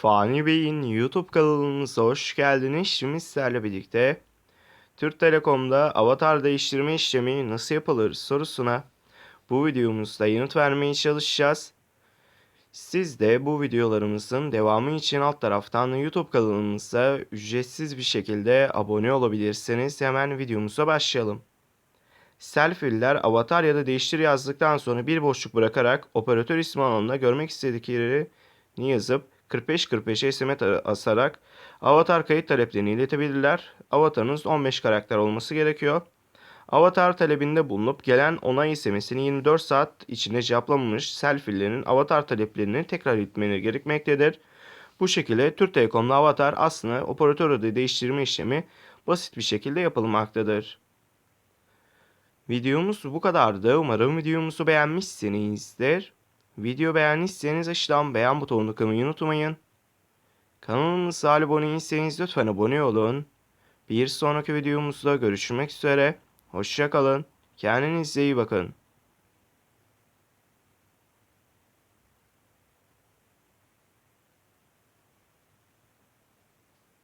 Fani Bey'in YouTube kanalımıza hoş geldiniz. Şimdi sizlerle birlikte Türk Telekom'da avatar değiştirme işlemi nasıl yapılır sorusuna bu videomuzda yanıt vermeye çalışacağız. Siz de bu videolarımızın devamı için alt taraftan YouTube kanalımıza ücretsiz bir şekilde abone olabilirsiniz. Hemen videomuza başlayalım. Selfie'liler avatar ya da değiştir yazdıktan sonra bir boşluk bırakarak operatör ismi alanına görmek istediklerini yazıp 4545 SMS asarak avatar kayıt taleplerini iletebilirler. Avatarınız 15 karakter olması gerekiyor. Avatar talebinde bulunup gelen onay SMS'ini 24 saat içinde cevaplamamış selfie'lerin avatar taleplerini tekrar iletmeleri gerekmektedir. Bu şekilde Türk Telekom'da avatar aslında operatör adı değiştirme işlemi basit bir şekilde yapılmaktadır. Videomuz bu kadardı. Umarım videomuzu beğenmişsinizdir. Video beğendiyseniz aşağıdan beğen butonunu kırmayı unutmayın. Kanalımıza abone değilseniz lütfen abone olun. Bir sonraki videomuzda görüşmek üzere. Hoşçakalın. Kendinize iyi bakın.